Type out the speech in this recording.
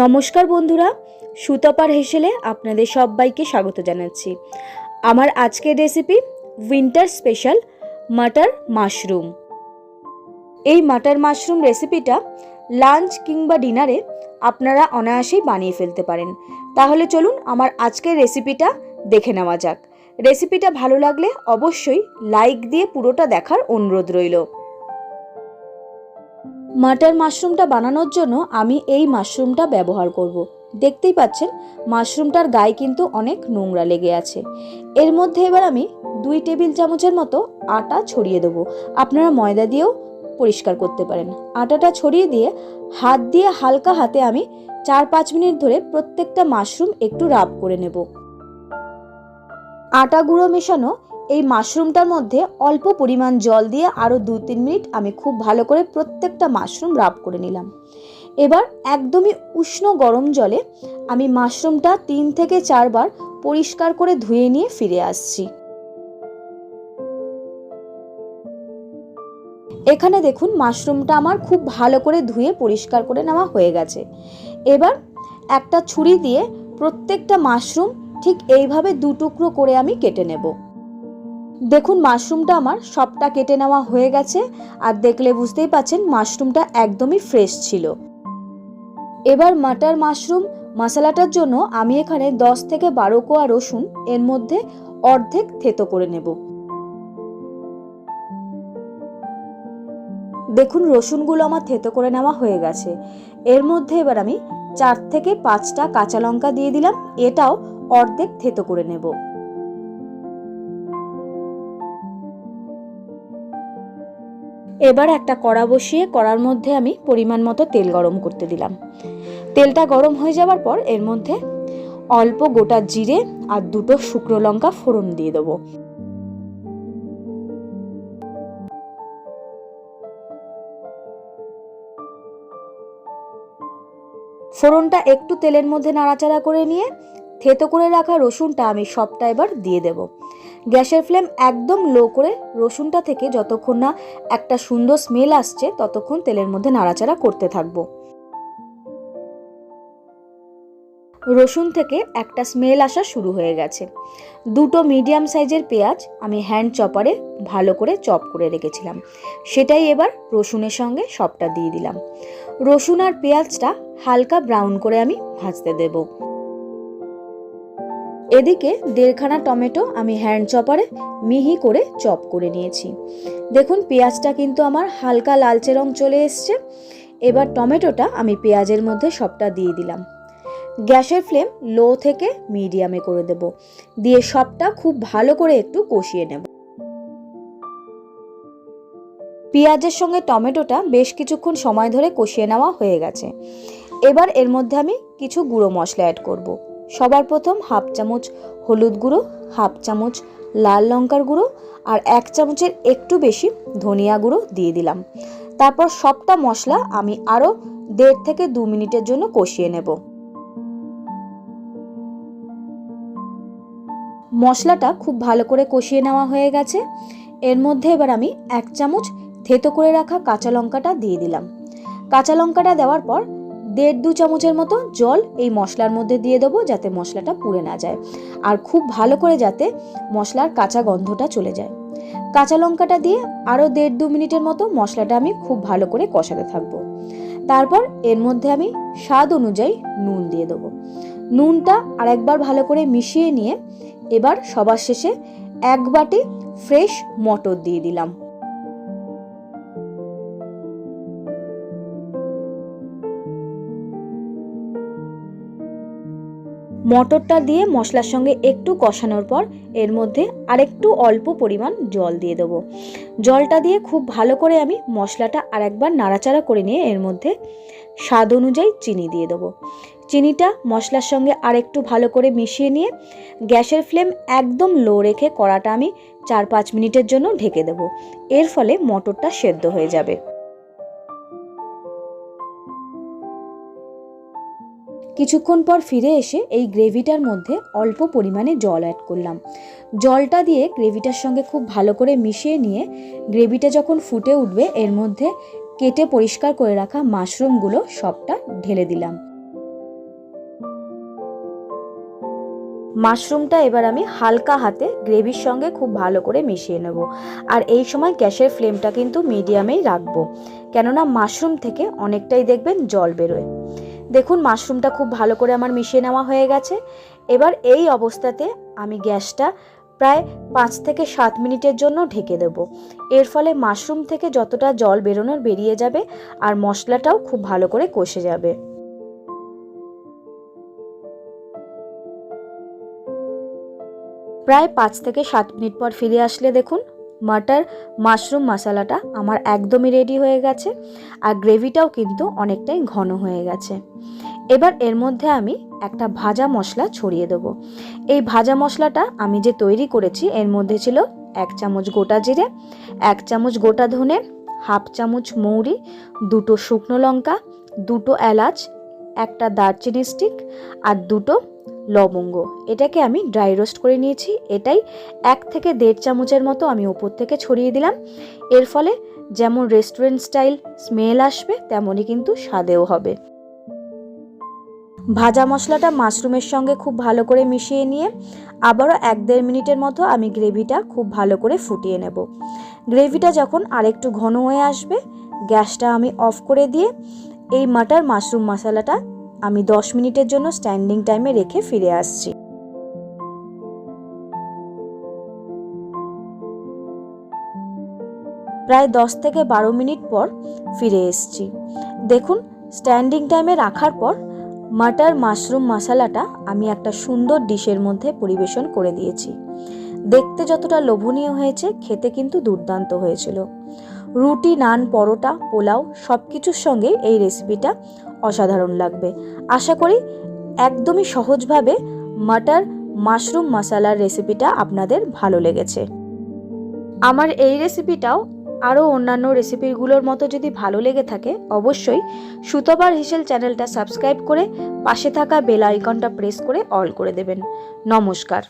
নমস্কার বন্ধুরা, সুতপার হেসেলে আপনাদের সবাইকে স্বাগত জানাচ্ছি। আমার আজকের recipe winter special matar mushroom এই মাটার মাশরুম রেসিপিটা লাঞ্চ কিংবা ডিনারে আপনারা অনায়াসেই বানিয়ে ফেলতে পারেন। তাহলে চলুন আমার আজকের রেসিপিটা দেখে নেওয়া যাক। রেসিপিটা ভালো লাগলে অবশ্যই লাইক দিয়ে পুরোটা দেখার অনুরোধ রইল। মাটার মাশরুমটা বানানোর জন্য আমি এই মাশরুমটা ব্যবহার করব। দেখতেই পাচ্ছেন, মাশরুমটার গায়ে কিন্তু অনেক নোংরা লেগে আছে। এর মধ্যে এবার আমি দুই টেবিল চামচের মতো আটা ছড়িয়ে দেবো। আপনারা ময়দা দিয়েও পরিষ্কার করতে পারেন। আটাটা ছড়িয়ে দিয়ে হাত দিয়ে হালকা হাতে আমি চার পাঁচ মিনিট ধরে প্রত্যেকটা মাশরুম একটু রাব করে নেব। আটা গুঁড়ো মেশানো এই মাশরুমটার মধ্যে অল্প পরিমাণ জল দিয়ে আরও দু তিন মিনিট আমি খুব ভালো করে প্রত্যেকটা মাশরুম রাব করে নিলাম। এবার একদমই উষ্ণ গরম জলে আমি মাশরুমটা তিন থেকে চারবার পরিষ্কার করে ধুয়ে নিয়ে ফিরে আসছি। এখানে দেখুন মাশরুমটা আমার খুব ভালো করে ধুয়ে পরিষ্কার করে নেওয়া হয়ে গেছে। এবার একটা ছুরি দিয়ে প্রত্যেকটা মাশরুম ঠিক এইভাবে দু টুকরো করে আমি কেটে নেব। দেখুন, মাশরুমটা আমার সবটা কেটে নেওয়া হয়ে গেছে আর দেখলে বুঝতেই পাচ্ছেন মাশরুমটা একদমই ফ্রেশ ছিল। এবার মাটার মাশরুম মশলাটার জন্য আমি এখানে দশ থেকে বারো কোয়া রসুন, এর মধ্যে অর্ধেক থেতো করে নেব। দেখুন, রসুনগুলো আমার থেতো করে নেওয়া হয়ে গেছে। এর মধ্যে এবার আমি চার থেকে পাঁচটা কাঁচা লঙ্কা দিয়ে দিলাম, এটাও অর্ধেক থেতো করে নেব। এবার একটা কড়া বসিয়ে কড়ার মধ্যে আমি পরিমাণ মতো তেল গরম করতে দিলাম। তেলটা গরম হয়ে যাওয়ার পর এর মধ্যে অল্প গোটা জিরে আর দুটো শুকনো লঙ্কা ফোড়ন দিয়ে দেবো। ফোড়নটা একটু তেলের মধ্যে নাড়াচাড়া করে নিয়ে থেতো করে রাখা রসুনটা আমি সবটা এবার দিয়ে দেব। গ্যাসের ফ্লেম একদম লো করে রসুনটা থেকে যতক্ষণ না একটা সুন্দর স্মেল আসছে, ততক্ষণ তেলের মধ্যে নাড়াচাড়া করতে থাকব। রসুন থেকে একটা স্মেল আসা শুরু হয়ে গেছে। দুটো মিডিয়াম সাইজের পেঁয়াজ আমি হ্যান্ড চপারে ভালো করে চপ করে রেখেছিলাম। সেটাই এবার রসুনের সঙ্গে সবটা দিয়ে দিলাম। রসুন আর পেঁয়াজটা হালকা ব্রাউন করে আমি ভাজতে দেব। এদিকে দেড়খানা টমেটো আমি হ্যান্ড চপারে মিহি করে চপ করে নিয়েছি। দেখুন, পেঁয়াজটা কিন্তু আমার হালকা লালচে রং চলে এসছে। এবার টমেটোটা আমি পেঁয়াজের মধ্যে সবটা দিয়ে দিলাম। গ্যাসের ফ্লেম লো থেকে মিডিয়ামে করে দেব। দিয়ে সবটা খুব ভালো করে একটু কষিয়ে নেব। পেঁয়াজের সঙ্গে টমেটোটা বেশ কিছুক্ষণ সময় ধরে কষিয়ে নেওয়া হয়ে গেছে। এবার এর মধ্যে আমি কিছু গুঁড়ো মশলা অ্যাড করব। সবার প্রথম হাফ চামচ হলুদ গুঁড়ো, হাফ চামচ লাল লঙ্কার গুঁড়ো আর এক চামচের একটু বেশি ধনিয়া গুঁড়ো দিয়ে দিলাম। তারপর সবটা মশলা আমি আরও দেড় থেকে দু মিনিটের জন্য কষিয়ে নেব। মশলাটা খুব ভালো করে কষিয়ে নেওয়া হয়ে গেছে। এর মধ্যে এবার আমি এক চামচ থেতো করে রাখা কাঁচা লঙ্কাটা দিয়ে দিলাম। কাঁচা লঙ্কাটা দেওয়ার পর দেড় দু চামচের মতো জল এই মশলার মধ্যে দিয়ে দেবো যাতে মশলাটা পুড়ে না যায়। আর খুব ভালো করে যাতে মশলার কাঁচা গন্ধটা চলে যায়। কাঁচা লঙ্কাটা দিয়ে আরও দেড় দু মিনিটের মতো মশলাটা আমি খুব ভালো করে কষাতে থাকব। তারপর এর মধ্যে আমি স্বাদ অনুযায়ী নুন দিয়ে দেবো। নুনটা আরেকবার ভালো করে মিশিয়ে নিয়ে এবার সবার শেষে এক বাটি ফ্রেশ মটর দিয়ে দিলাম। মটরটা দিয়ে মশলার সঙ্গে একটু কষানোর পর এর মধ্যে আরেকটু অল্প পরিমাণ জল দিয়ে দেবো। জলটা দিয়ে খুব ভালো করে আমি মশলাটা আরেকবার নাড়াচাড়া করে নিয়ে এর মধ্যে স্বাদ অনুযায়ী চিনি দিয়ে দেবো। চিনিটা মশলার সঙ্গে আরেকটু ভালো করে মিশিয়ে নিয়ে গ্যাসের ফ্লেম একদম লো রেখে কড়াটা আমি চার পাঁচ মিনিটের জন্য ঢেকে দেবো। এর ফলে মটরটা সেদ্ধ হয়ে যাবে। কিছুক্ষণ পর ফিরে এসে এই গ্রেভিটার মধ্যে অল্প পরিমাণে জল অ্যাড করলাম। জলটা দিয়ে গ্রেভিটার সঙ্গে খুব ভালো করে মিশিয়ে নিয়ে গ্রেভিটা যখন ফুটে উঠবে, এর মধ্যে কেটে পরিষ্কার করে রাখা মাশরুমগুলো সবটা ঢেলে দিলাম। মাশরুমটা এবার আমি হালকা হাতে গ্রেভির সঙ্গে খুব ভালো করে মিশিয়ে নেব। আর এই সময় গ্যাসের ফ্লেমটা কিন্তু মিডিয়ামেই রাখব। কেননা মাশরুম থেকে অনেকটাই দেখবেন জল বেরোয়। দেখুন, মাশরুমটা খুব ভালো করে আমার মিশিয়ে নেওয়া হয়ে গেছে। এবার এই অবস্থাতে আমি গ্যাসটা প্রায় পাঁচ থেকে সাত মিনিটের জন্য ঢেকে দেব। এর ফলে মাশরুম থেকে যতটা জল বেরোনোর বেরিয়ে যাবে আর মশলাটাও খুব ভালো করে কষে যাবে। প্রায় পাঁচ থেকে সাত মিনিট পর ফিরে আসলে দেখুন মাটার মাশরুম মশালাটা আমার একদমই রেডি হয়ে গেছে আর গ্রেভিটাও কিন্তু অনেকটাই ঘন হয়ে গেছে। এবার এর মধ্যে আমি একটা ভাজা মশলা ছড়িয়ে দেবো। এই ভাজা মশলাটা আমি যে তৈরি করেছি এর মধ্যে ছিল এক চামচ গোটা জিরে, এক চামচ গোটা ধনে, হাফ চামচ মৌরি, দুটো শুকনো লঙ্কা, দুটো এলাচ, একটা দারচিনি স্টিক আর দুটো লবঙ্গ। এটাকে আমি ড্রাই রোস্ট করে নিয়েছি। এটাই এক থেকে দেড় চামচের মতো আমি ওপর থেকে ছড়িয়ে দিলাম। এর ফলে যেমন রেস্টুরেন্ট স্টাইল স্মেল আসবে, তেমনই কিন্তু স্বাদেও হবে। ভাজা মশলাটা মাশরুমের সঙ্গে খুব ভালো করে মিশিয়ে নিয়ে আবারও এক দেড় মিনিটের মতো আমি গ্রেভিটা খুব ভালো করে ফুটিয়ে নেব। গ্রেভিটা যখন আরেকটু ঘন হয়ে আসবে, গ্যাসটা আমি অফ করে দিয়ে এই মাটার মাশরুম মশলাটা আমি দশ মিনিটের জন্য স্ট্যান্ডিং টাইমে রেখে ফিরে আসছি। প্রায় দশ থেকে বারো মিনিট পর ফিরে এসছি। দেখুন, স্ট্যান্ডিং টাইমে রাখার পর মাটার মাশরুম মশলাটা আমি একটা সুন্দর ডিশের মধ্যে পরিবেশন করে দিয়েছি। দেখতে যতটা লোভনীয় হয়েছে, খেতে কিন্তু দুর্দান্ত হয়েছিল। রুটি, নান, পরোটা, পোলাও সব কিছুর সঙ্গে এই রেসিপিটা অসাধারণ লাগবে। আশা করি একদমই সহজভাবে মাটার মাশরুম মশালার রেসিপিটা আপনাদের ভালো লেগেছে। আমার এই রেসিপিটাও আরও অন্যান্য রেসিপিগুলোর মতো যদি ভালো লেগে থাকে, অবশ্যই সুতবার হিসেল চ্যানেলটা সাবস্ক্রাইব করে পাশে থাকা বেল আইকনটা প্রেস করে অল করে দেবেন। নমস্কার।